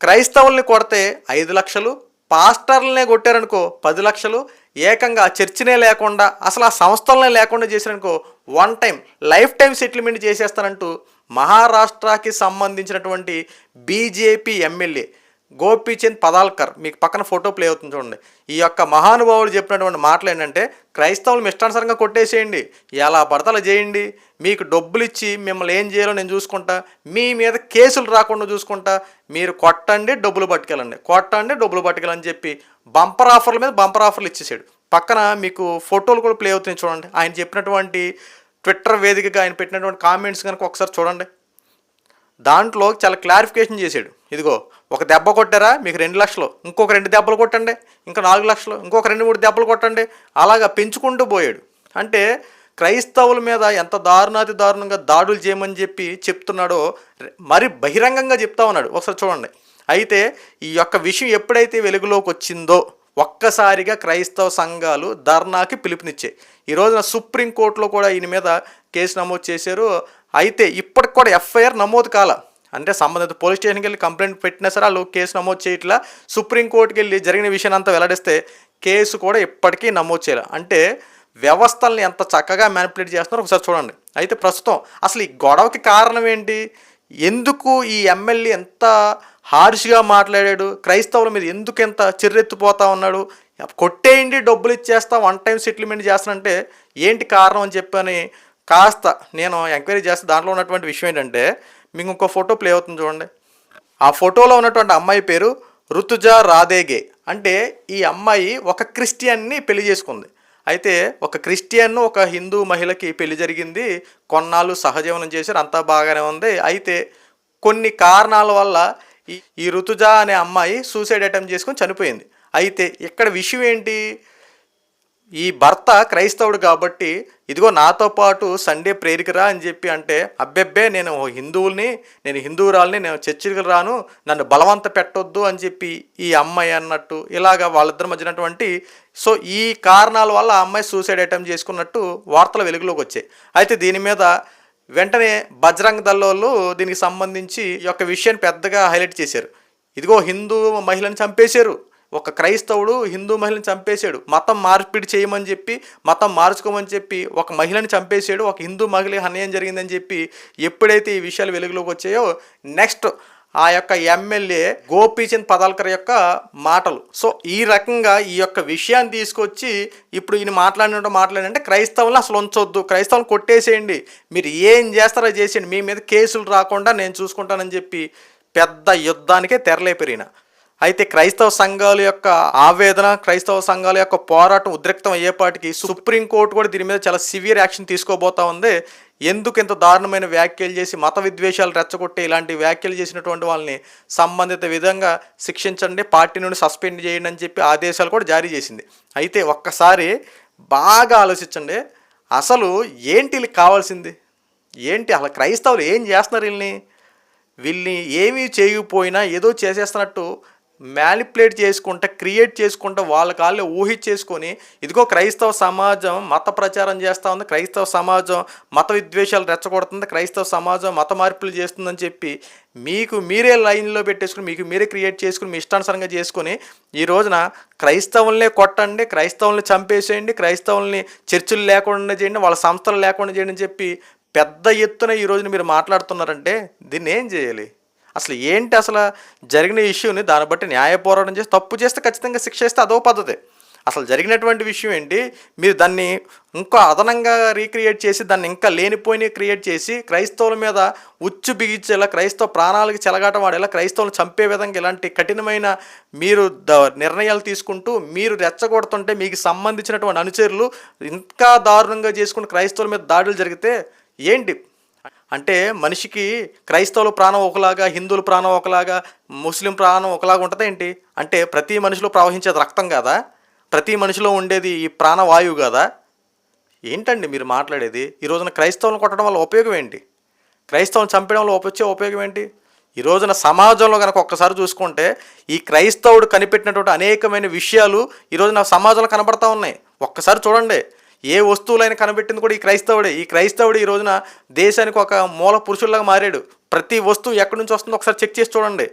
క్రైస్తవుల్ని కొడితే ఐదు లక్షలు పాస్టర్లనే కొట్టారనుకో పది లక్షలు ఏకంగా చర్చినే లేకుండా అసలు ఆ సంస్థలనే లేకుండా చేశారనుకో one time life time settlement చేసేస్తానంటూ మహారాష్ట్రకి సంబంధించినటువంటి బీజేపీ ఎమ్మెల్యే గోపీచంద్ పదాల్కర్ మీకు పక్కన ఫోటో ప్లే అవుతుంది చూడండి. ఈ యొక్క మహానుభావుడు చెప్పినటువంటి మాటలు ఏంటంటే క్రైస్తవులు ఇష్టానుసారంగా కొట్టేసేయండి. ఎలా పడితే అలా చేయండి. మీకు డబ్బులు ఇచ్చి మిమ్మల్ని ఏం చేయాలో నేను చూసుకుంటా. మీ మీద కేసులు రాకుండా చూసుకుంటా. మీరు కొట్టండి డబ్బులు పట్టుకెళ్ళండి. కొట్టండి డబ్బులు పట్టుకెళ్ళని చెప్పి బంపర్ ఆఫర్ల మీద బంపర్ ఆఫర్లు ఇచ్చేసాడు. పక్కన మీకు ఫోటోలు కూడా ప్లే అవుతున్నాయి చూడండి. ఆయన చెప్పినటువంటి ట్విట్టర్ వేదికగా ఆయన పెట్టినటువంటి కామెంట్స్ కనుక ఒకసారి చూడండి. దాంట్లో చాలా క్లారిఫికేషన్ చేశాడు. ఇదిగో ఒక దెబ్బ కొట్టారా? మీకు రెండు లక్షలు. ఇంకొక రెండు దెబ్బలు కొట్టండి. ఇంకా నాలుగు లక్షలు. ఇంకొక రెండు మూడు దెబ్బలు కొట్టండి. అలాగా పెంచుకుంటూ పోయాడు. అంటే క్రైస్తవుల మీద ఎంత దారుణాతి దారుణంగా దాడులు చేయమని చెప్పి చెప్తున్నాడో మరి బహిరంగంగా చెప్తా ఉన్నాడు. ఒకసారి చూడండి. అయితే ఈ యొక్క విషయం ఎప్పుడైతే వెలుగులోకి వచ్చిందో ఒక్కసారిగా క్రైస్తవ సంఘాలు ధర్నాకి పిలుపునిచ్చాయి. ఈ రోజున సుప్రీంకోర్టులో కూడా ఈయన మీద కేసు నమోదు చేశారు. అయితే ఇప్పటికి కూడా ఎఫ్ఐఆర్ నమోదు కాల. అంటే సంబంధిత పోలీస్ స్టేషన్కి వెళ్ళి కంప్లైంట్ పెట్టినా సరే వాళ్ళు కేసు నమోదు చేయట్లా. సుప్రీంకోర్టుకి వెళ్ళి జరిగిన విషయాన్ని అంతా వెల్లడిస్తే కేసు కూడా ఇప్పటికీ నమోదు చేయాలి. అంటే వ్యవస్థల్ని ఎంత చక్కగా మ్యానిపులేట్ చేస్తున్నారో ఒకసారి చూడండి. అయితే ప్రస్తుతం అసలు ఈ గొడవకి కారణం ఏంటి? ఎందుకు ఈ ఎమ్మెల్యే ఎంత హార్ష్గా మాట్లాడాడు? క్రైస్తవుల మీద ఎందుకు ఎంత చిర్రెత్తిపోతా ఉన్నాడు? కొట్టేయండి డబ్బులు ఇచ్చేస్తా వన్ టైం సెటిల్మెంట్ చేస్తానంటే ఏంటి కారణం అని చెప్పని కాస్త నేను ఎంక్వైరీ చేస్తే దాంట్లో ఉన్నటువంటి విషయం ఏంటంటే మీకు ఇంకో ఫోటో ప్లే అవుతుంది చూడండి. ఆ ఫోటోలో ఉన్నటువంటి అమ్మాయి పేరు ఋతుజా రాధేగే. అంటే ఈ అమ్మాయి ఒక క్రిస్టియన్ని పెళ్ళి చేసుకుంది. అయితే ఒక క్రిస్టియన్ ఒక హిందూ మహిళకి పెళ్ళి జరిగింది. కొన్నాళ్ళు సహజీవనం చేశారు అంతా బాగానే ఉంది. అయితే కొన్ని కారణాల వల్ల ఈ ఈ ఋతుజా అనే అమ్మాయి సూసైడ్ అటెంప్ట్ చేసుకొని చనిపోయింది. అయితే ఇక్కడ విషయం ఏంటి? ఈ భర్త క్రైస్తవుడు కాబట్టి ఇదిగో నాతో పాటు సండే ప్రేరికరా అని చెప్పి అంటే అబ్బెబ్బే నేను ఓ హిందువుల్ని నేను హిందువురాల్ని నేను చర్చికి రాను నన్ను బలవంత పెట్టొద్దు అని చెప్పి ఈ అమ్మాయి అన్నట్టు ఇలాగ వాళ్ళిద్దరి మధ్యనటువంటి సో ఈ కారణాల వల్ల ఆ అమ్మాయి సూసైడ్ అటెంప్ట్ చేసుకున్నట్టు వార్తలు వెలుగులోకి వచ్చాయి. అయితే దీని మీద వెంటనే బజరంగ్ దళోళ్ళు దీనికి సంబంధించి ఈ యొక్క విషయాన్ని పెద్దగా హైలైట్ చేశారు. ఇదిగో హిందూ మహిళను చంపేశారు. ఒక క్రైస్తవుడు హిందూ మహిళని చంపేశాడు. మతం మార్పిడి చేయమని చెప్పి మతం మార్చుకోమని చెప్పి ఒక మహిళని చంపేశాడు. ఒక హిందూ మహిళ అన్యాయం జరిగిందని చెప్పి ఎప్పుడైతే ఈ విషయాలు వెలుగులోకి వచ్చాయో నెక్స్ట్ ఆ యొక్క ఎమ్మెల్యే గోపీచంద్ పదాల్కర్ యొక్క మాటలు. సో ఈ రకంగా ఈ యొక్క విషయాన్ని తీసుకొచ్చి ఇప్పుడు ఈయన మాట్లాడినట్టు మాట్లాడంటే క్రైస్తవులను అసలు ఉంచొద్దు. క్రైస్తవులను కొట్టేసేయండి. మీరు ఏం చేస్తారో చేసేయండి. మీ మీద కేసులు రాకుండా నేను చూసుకుంటానని చెప్పి పెద్ద యుద్ధానికే తెరలేపెరిగిన అయితే క్రైస్తవ సంఘాల యొక్క ఆవేదన క్రైస్తవ సంఘాల యొక్క పోరాటం ఉద్రిక్తం అయ్యేపాటికి సుప్రీంకోర్టు కూడా దీని మీద చాలా సివియర్ యాక్షన్ తీసుకోబోతా ఉంది. ఎందుకు ఇంత దారుణమైన వ్యాఖ్యలు చేసి మత విద్వేషాలు రెచ్చగొట్టి ఇలాంటి వ్యాఖ్యలు చేసినటువంటి వాళ్ళని సంబంధిత విధంగా శిక్షించండి పార్టీ నుండి సస్పెండ్ చేయండి అని చెప్పి ఆదేశాలు కూడా జారీ చేసింది. అయితే ఒక్కసారి బాగా ఆలోచించండి. అసలు ఏంటి వీళ్ళకి కావాల్సింది? ఏంటి అసలు క్రైస్తవులు ఏం చేస్తున్నారు వీళ్ళని? వీళ్ళని ఏమీ చేయకపోయినా ఏదో చేసేస్తున్నట్టు మ్యాలిపులేట్ చేసుకుంటా క్రియేట్ చేసుకుంటా వాళ్ళ కాళ్ళు ఊహించేసుకొని ఇదిగో క్రైస్తవ సమాజం మత ప్రచారం చేస్తూ ఉంది క్రైస్తవ సమాజం మత విద్వేషాలు రెచ్చగొడుతుంది క్రైస్తవ సమాజం మత మార్పులు చేస్తుందని చెప్పి మీకు మీరే లైన్లో పెట్టేసుకుని మీకు మీరే క్రియేట్ చేసుకుని మీ ఇష్టానుసారంగా చేసుకొని ఈ రోజున క్రైస్తవుల్నే కొట్టండి క్రైస్తవుల్ని చంపేసేయండి క్రైస్తవుల్ని చర్చిలు లేకుండా చేయండి వాళ్ళ సంస్థలు లేకుండా చేయండి అని చెప్పి పెద్ద ఎత్తున ఈ రోజున మీరు మాట్లాడుతున్నారంటే దీన్ని ఏం చేయాలి? అసలు ఏంటి అసలు జరిగిన ఇష్యూని దాన్ని బట్టి న్యాయ పోరాటం చేసి తప్పు చేస్తే ఖచ్చితంగా శిక్ష ఇస్తే అదో పద్ధతి. అసలు జరిగినటువంటి విషయం ఏంటి? మీరు దాన్ని ఇంకా అదనంగా రీక్రియేట్ చేసి దాన్ని ఇంకా లేనిపోయిన క్రియేట్ చేసి క్రైస్తవుల మీద ఉచ్చు బిగించేలా క్రైస్తవ ప్రాణాలకి చెలగాటం వాడేలా క్రైస్తవులను చంపే విధంగా ఇలాంటి కఠినమైన మీరు ద నిర్ణయాలు తీసుకుంటూ మీరు రెచ్చగొడుతుంటే మీకు సంబంధించినటువంటి అనుచరులు ఇంకా దారుణంగా చేసుకుంటూ క్రైస్తవుల మీద దాడులు జరిగితే ఏంటి? అంటే మనిషికి క్రైస్తవుల ప్రాణం ఒకలాగా హిందువుల ప్రాణం ఒకలాగా ముస్లిం ప్రాణం ఒకలాగా ఉంటుంది ఏంటి? అంటే ప్రతి మనిషిలో ప్రవహించేది రక్తం కదా? ప్రతి మనిషిలో ఉండేది ఈ ప్రాణవాయువు కదా? ఏంటండి మీరు మాట్లాడేది? ఈ రోజున క్రైస్తవులను కొట్టడం వల్ల ఉపయోగం ఏంటి? క్రైస్తవులను చంపడం వల్ల వచ్చే ఉపయోగం ఏంటి? ఈ రోజున సమాజంలో కనుక ఒక్కసారి చూసుకుంటే ఈ క్రైస్తవుడు కనిపెట్టినటువంటి అనేకమైన విషయాలు ఈ రోజున సమాజంలో కనబడతా ఉన్నాయి. ఒక్కసారి చూడండి. ఏ వస్తువులైనా కనిపెట్టింది కూడా ఈ క్రైస్తవుడే. ఈ క్రైస్తవుడు ఈ రోజున దేశానికి ఒక మూల పురుషుల్లాగా మారాడు. ప్రతి వస్తువు ఎక్కడి నుంచి వస్తుందో ఒకసారి చెక్ చేసి చూడండి.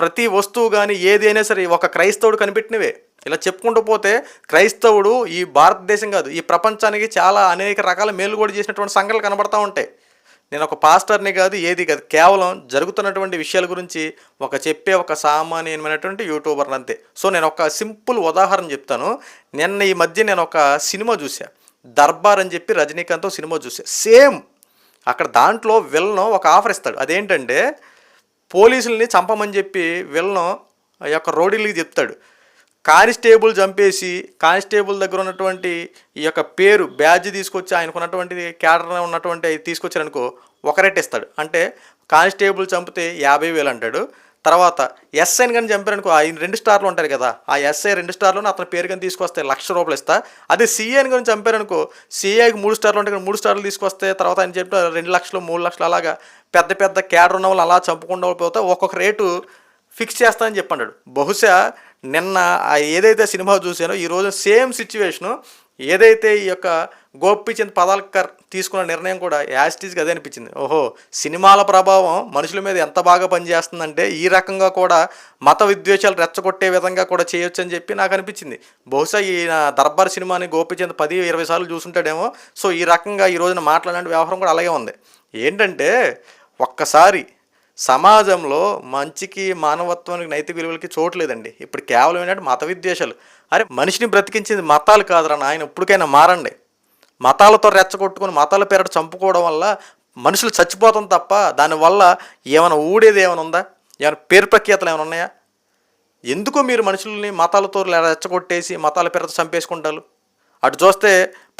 ప్రతి వస్తువు కానీ ఏది అయినా సరే ఒక క్రైస్తవుడు కనిపెట్టినవే. ఇలా చెప్పుకుంటూ పోతే క్రైస్తవుడు ఈ భారతదేశం కాదు ఈ ప్రపంచానికి చాలా అనేక రకాల మేలు కూడా చేసినటువంటి సంఘటనలు కనబడతా ఉంటాయి. నేను ఒక పాస్టర్ని కాదు ఏది కాదు. కేవలం జరుగుతున్నటువంటి విషయాల గురించి ఒక చెప్పే ఒక సామాన్యమైనటువంటి యూట్యూబర్ అంతే. సో నేను ఒక సింపుల్ ఉదాహరణ చెప్తాను. నిన్న ఈ మధ్య నేను ఒక సినిమా చూసా దర్బార్ అని చెప్పి రజనీకాంత్ సినిమా చూసా సేమ్ అక్కడ దాంట్లో విల్లన్ ఒక ఆఫర్ ఇస్తాడు. అదేంటంటే పోలీసుల్ని చంపమని చెప్పి విల్లను ఆ యొక్క రోడీలకి చెప్తాడు కానిస్టేబుల్ చంపేసి కానిస్టేబుల్ దగ్గర ఉన్నటువంటి ఈ యొక్క పేరు బ్యాడ్జ్ తీసుకొచ్చి ఆయనకున్నటువంటి క్యాడర్ ఉన్నటువంటి తీసుకొచ్చారనుకో ఒక రేట్ ఇస్తాడు అంటే కానిస్టేబుల్ చంపితే యాభై వేలు అంటాడు. తర్వాత ఎస్ఐని కానీ చంపారనుకో ఆయన రెండు స్టార్లు ఉంటారు కదా ఆ ఎస్ఐ రెండు స్టార్లు అతని పేరు కానీ తీసుకొస్తే లక్ష రూపాయలు ఇస్తా. అదే సీఏని కానీ చంపారనుకో సిఐకి మూడు స్టార్లు ఉంటాయి కానీ మూడు స్టార్లు తీసుకొస్తే తర్వాత ఆయన చెప్పిన రెండు లక్షలు మూడు లక్షలు అలాగా పెద్ద పెద్ద క్యాడర్ ఉన్న వాళ్ళు అలా చంపుకుండా పోతే ఒక్కొక్క రేటు ఫిక్స్ చేస్తానని చెప్పన్నాడు బహుశా నిన్న ఆ ఏదైతే సినిమా చూసానో ఈరోజు సేమ్ సిచ్యువేషను ఏదైతే ఈ యొక్క గోపిచంద్ పదాల్కర్ తీసుకున్న నిర్ణయం కూడా యాస్టీస్గా అదే అనిపించింది. ఓహో సినిమాల ప్రభావం మనుషుల మీద ఎంత బాగా పనిచేస్తుందంటే ఈ రకంగా కూడా మత విద్వేషాలు రెచ్చగొట్టే విధంగా కూడా చేయొచ్చు అని చెప్పి నాకు అనిపించింది. బహుశా ఈ దర్బార్ సినిమాని గోపిచంద్ పది ఇరవై సార్లు చూసుంటాడేమో. సో ఈ రకంగా ఈ రోజున మాట్లాడే వ్యవహారం కూడా అలాగే ఉంది. ఏంటంటే ఒక్కసారి సమాజంలో మంచికి మానవత్వానికి నైతిక విలువలకి చోట్లేదండి ఇప్పుడు కేవలం ఏంటంటే మత విద్వేషాలు. అరే మనిషిని బ్రతికించింది మతాలు కాదురా నాయన ఇప్పటికైనా మారండి. మతాలతో రెచ్చగొట్టుకుని మతాల పేరట చంపుకోవడం వల్ల మనుషులు చచ్చిపోతాం తప్ప దానివల్ల ఏమైనా ఊడేది ఏమైనా ఉందా? ఏమైనా పేరు ప్రఖ్యాతలు ఏమైనా ఉన్నాయా? ఎందుకు మీరు మనుషుల్ని మతాలతో రెచ్చగొట్టేసి మతాల పేరుతో చంపేసుకుంటారు? అటు చూస్తే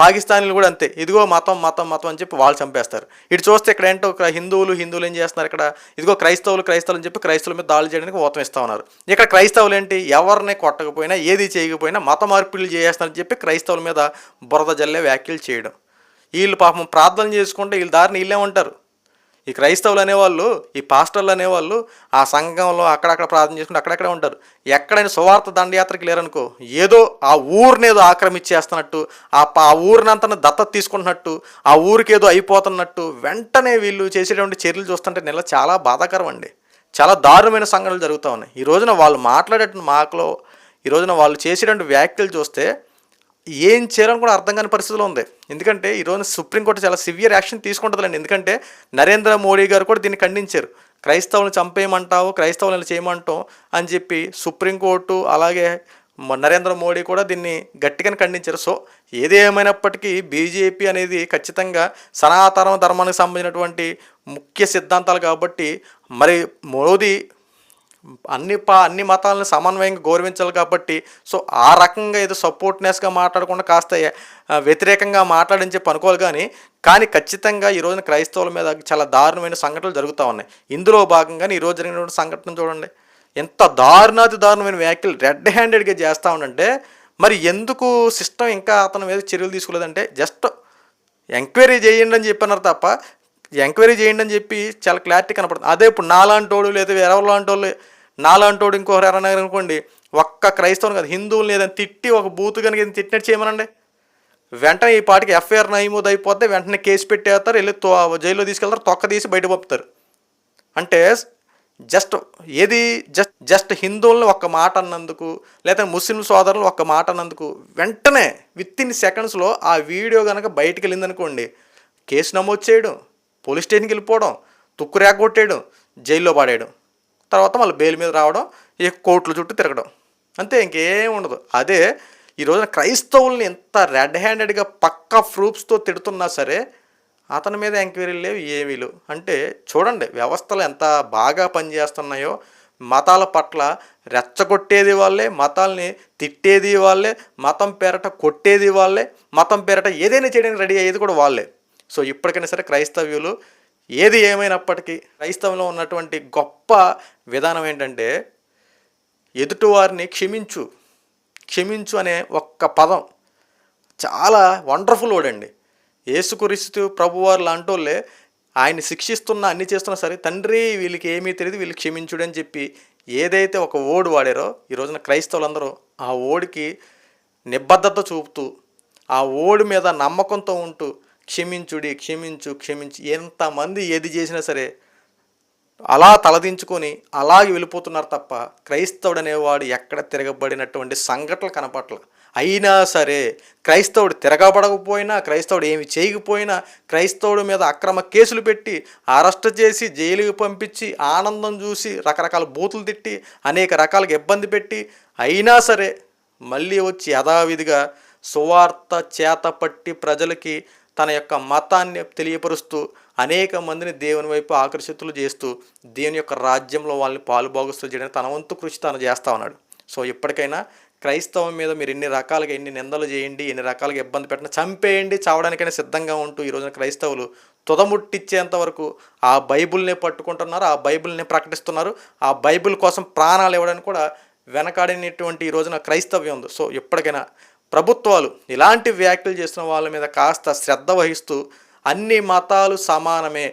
పాకిస్తానీలు కూడా అంతే. ఇదిగో మతం మతం మతం అని చెప్పి వాళ్ళు చంపేస్తారు. ఇటు చూస్తే ఇక్కడ ఏంటో ఒక హిందువులు హిందువులు ఏం చేస్తున్నారు ఇక్కడ? ఇదిగో క్రైస్తవులు క్రైస్తవులు అని చెప్పి క్రైస్తవుల మీద దాడులు చేయడానికి ఓతం ఇస్తా ఉన్నారు. ఇక్కడ క్రైస్తవులు ఏంటి? ఎవరిని కొట్టకపోయినా ఏది చేయకపోయినా మత మార్పిడులు చేస్తున్నారని చెప్పి క్రైస్తవుల మీద బురద జల్లే వ్యాఖ్యలు చేయడం. వీళ్ళు పాపం ప్రార్థన చేసుకుంటే వీళ్ళ దారిని వీళ్ళే ఉంటారు. ఈ క్రైస్తవులు అనేవాళ్ళు ఈ పాస్టర్లు అనేవాళ్ళు ఆ సంఘంలో అక్కడక్కడ ప్రార్థన చేసుకుని అక్కడక్కడే ఉంటారు. ఎక్కడైనా సువార్త దండయాత్రకి లేరనుకో ఏదో ఆ ఊరిని ఏదో ఆక్రమించేస్తున్నట్టు ఆ ఆ ఊరినంతా దత్తత తీసుకుంటున్నట్టు ఆ ఊరికేదో అయిపోతున్నట్టు వెంటనే వీళ్ళు చేసేటువంటి చర్యలు చూస్తుంటే నెల చాలా బాధాకరం అండి. చాలా దారుణమైన సంఘటనలు జరుగుతూ ఉన్నాయి. ఈ రోజున వాళ్ళు మాట్లాడేటువంటి మాకులో ఈ రోజున వాళ్ళు చేసేటువంటి వ్యాఖ్యలు చూస్తే ఏం చేయాలని కూడా అర్థం కాని పరిస్థితిలో ఉంది. ఎందుకంటే ఈరోజు సుప్రీంకోర్టు చాలా సివియర్ యాక్షన్ తీసుకుంటుందండి ఎందుకంటే నరేంద్ర మోడీ గారు కూడా దీన్ని ఖండించారు. క్రైస్తవులను చంపేయమంటావు క్రైస్తవులను చేయమంటాం అని చెప్పి సుప్రీంకోర్టు అలాగే నరేంద్ర మోడీ కూడా దీన్ని గట్టిగానే ఖండించారు. సో ఏది ఏమైనప్పటికీ బీజేపీ అనేది ఖచ్చితంగా సనాతన ధర్మానికి సంబంధించినటువంటి ముఖ్య సిద్ధాంతాలు కాబట్టి మరి మోదీ అన్ని పా అన్ని మతాలను సమన్వయంగా గౌరవించాలి కాబట్టి సో ఆ రకంగా ఏదో సపోర్ట్నెస్గా మాట్లాడకుండా కాస్త వ్యతిరేకంగా మాట్లాడని చెప్పి అనుకోవాలి కానీ కానీ ఖచ్చితంగా ఈ రోజున క్రైస్తవుల మీద చాలా దారుణమైన సంఘటనలు జరుగుతూ ఉన్నాయి. ఇందులో భాగంగానే ఈరోజు జరిగినటువంటి సంఘటన చూడండి. ఎంత దారుణాతి దారుణమైన వ్యాఖ్యలు రెడ్ హ్యాండెడ్గా చేస్తూ ఉండంటే మరి ఎందుకు సిస్టమ్ ఇంకా అతని మీద చర్యలు తీసుకోలేదంటే జస్ట్ ఎంక్వైరీ చేయండి అని చెప్పినారు తప్ప ఎంక్వైరీ చేయండి అని చెప్పి చాలా క్లారిటీ కనపడుతుంది. అదే ఇప్పుడు నాలాంటోడు లేదా ఎవరిలాంటి వాళ్ళు నాలాంటోడు ఇంకొకరు ఎవరైనా అనుకోండి ఒక్క క్రైస్తవుని కాదు హిందువుని ఏదైనా తిట్టి ఒక బూత్ కనుక ఏదైనా తిట్టినట్టు చేయమనండి. వెంటనే ఈ పాటికి ఎఫ్ఐఆర్ నయమూద్ అయిపోతే వెంటనే కేసు పెట్టేస్తారు వెళ్ళి తో జైల్లో తీసుకెళ్తారు తొక్క తీసి బయట పంపుతారు. అంటే జస్ట్ ఏది జస్ట్ జస్ట్ హిందువులను ఒక్క మాట అన్నందుకు లేదా ముస్లిం సోదరులు ఒక్క మాట అన్నందుకు వెంటనే విత్ ఇన్ సెకండ్స్లో ఆ వీడియో కనుక బయటికి వెళ్ళిందనుకోండి కేసు నమోదు చేయడం పోలీస్ స్టేషన్కి వెళ్ళిపోవడం తుక్కు రేగొట్టేయడం జైల్లో పడేయడం. తర్వాత మళ్ళీ బెయిల్ మీద రావడం ఈ కోర్టుల చుట్టూ తిరగడం. అంతే ఇంకేం ఉండదు. అదే ఈ రోజున క్రైస్తవుల్ని ఎంత రెడ్ హ్యాండెడ్గా పక్కా ప్రూఫ్స్తో తిడుతున్నా సరే అతని మీద ఎంక్వైరీలు లేవు ఏమీ లేవు. అంటే చూడండి వ్యవస్థలు ఎంత బాగా పనిచేస్తున్నాయో మతాల పట్ల రెచ్చగొట్టేది వాళ్ళే మతాల్ని తిట్టేది వాళ్ళే మతం పేరట కొట్టేది వాళ్ళే మతం పేరట ఏదైనా చేయడానికి రెడీ అయ్యేది కూడా వాళ్ళే. సో ఇప్పటికైనా సరే క్రైస్తవ్యులు ఏది ఏమైనప్పటికీ క్రైస్తవంలో ఉన్నటువంటి గొప్ప విధానం ఏంటంటే ఎదుటివారిని క్షమించు. క్షమించు అనే ఒక్క పదం చాలా వండర్ఫుల్ వర్డ్ అండి. ఏసుకురిస్తూ ప్రభువారు లాంటోళ్ళే ఆయన శిక్షిస్తున్నా అన్ని చేస్తున్నా సరే తండ్రి వీళ్ళకి ఏమీ తెలియదు వీళ్ళు క్షమించుడు అని చెప్పి ఏదైతే ఒక ఓడు వాడారో ఈ రోజున క్రైస్తవులందరూ ఆ ఓడికి నిబద్ధత చూపుతూ ఆ ఓడి మీద నమ్మకంతో ఉంటూ క్షమించుడి క్షమించు క్షమించు. ఎంతమంది ఏది చేసినా సరే అలా తలదించుకొని అలాగే వెళ్ళిపోతున్నారు తప్ప క్రైస్తవుడు అనేవాడు ఎక్కడ తిరగబడినటువంటి సంఘటనలు కనపట్ల అయినా సరే క్రైస్తవుడు తిరగబడకపోయినా క్రైస్తవుడు ఏమి చేయకపోయినా క్రైస్తవుడి మీద అక్రమ కేసులు పెట్టి అరెస్ట్ చేసి జైలుకి పంపించి ఆనందం చూసి రకరకాల బూతులు తిట్టి అనేక రకాలుగా ఇబ్బంది పెట్టి అయినా సరే మళ్ళీ వచ్చి యథావిధిగా సువార్త చేతపట్టి ప్రజలకి తన యొక్క మతాన్ని తెలియపరుస్తూ అనేక మందిని దేవుని వైపు ఆకర్షితులు చేస్తూ దేవుని యొక్క రాజ్యంలో వాళ్ళని పాలుభాగస్తులు చేయడానికి తన వంతు కృషి తాను చేస్తా ఉన్నాడు. సో ఇప్పటికైనా క్రైస్తవం మీద మీరు ఎన్ని రకాలుగా ఎన్ని నిందలు చేయండి ఎన్ని రకాలుగా ఇబ్బంది పెట్టిన చంపేయండి చావడానికైనా సిద్ధంగా ఉంటూ ఈ రోజున క్రైస్తవులు తుదముట్టిచ్చేంత వరకు ఆ బైబిల్నే పట్టుకుంటున్నారు ఆ బైబుల్ని ప్రకటిస్తున్నారు ఆ బైబిల్ కోసం ప్రాణాలు ఇవ్వడానికి కూడా వెనకాడినటువంటి ఈ రోజున క్రైస్తవ్యం ఉంది. సో ఎప్పటికైనా ప్రభుత్వాలు ఇలాంటి వ్యాఖ్యలు చేసిన వాళ్ళ మీద కాస్త శ్రద్ధ వహిస్తూ అన్ని మతాలు సమానమే.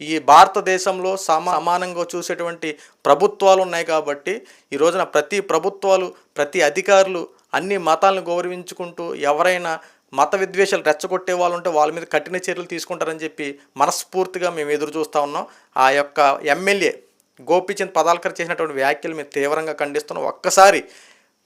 ఈ భారతదేశంలో సమా సమానంగా చూసేటువంటి ప్రభుత్వాలు ఉన్నాయి కాబట్టి ఈ రోజున ప్రతి ప్రభుత్వాలు ప్రతి అధికారులు అన్ని మతాలను గౌరవించుకుంటూ ఎవరైనా మత విద్వేషాలు రెచ్చగొట్టే వాళ్ళు ఉంటే వాళ్ళ మీద కఠిన చర్యలు తీసుకుంటారని చెప్పి మనస్ఫూర్తిగా మేము ఎదురు చూస్తూ ఉన్నాం. ఆ యొక్క ఎమ్మెల్యే గోపీచంద్ పదాల్కర్ చేసినటువంటి వ్యాఖ్యలు మేము తీవ్రంగా ఖండిస్తున్నాం. ఒక్కసారి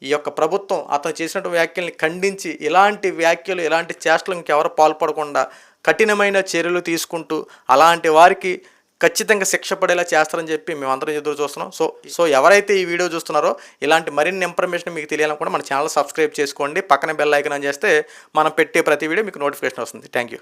ఈ యొక్క ప్రభుత్వం అతను చేసినటువంటి వ్యాఖ్యల్ని ఖండించి ఇలాంటి వ్యాఖ్యలు ఇలాంటి చేష్టలు ఇంకెవరు పాల్పడకుండా కఠినమైన చర్యలు తీసుకుంటూ అలాంటి వారికి ఖచ్చితంగా శిక్ష పడేలా చేస్తారని చెప్పి మేమందరం ఎదురు చూస్తున్నాం. సో సో ఎవరైతే ఈ వీడియో చూస్తున్నారో ఇలాంటి మరిన్ని ఇన్ఫర్మేషన్ మీకు తెలియాలనుకుంటే మన ఛానల్ సబ్స్క్రైబ్ చేసుకోండి. పక్కన బెల్ ఐకన్ చేస్తే మనం పెట్టే ప్రతి వీడియో మీకు నోటిఫికేషన్ వస్తుంది. Thank you.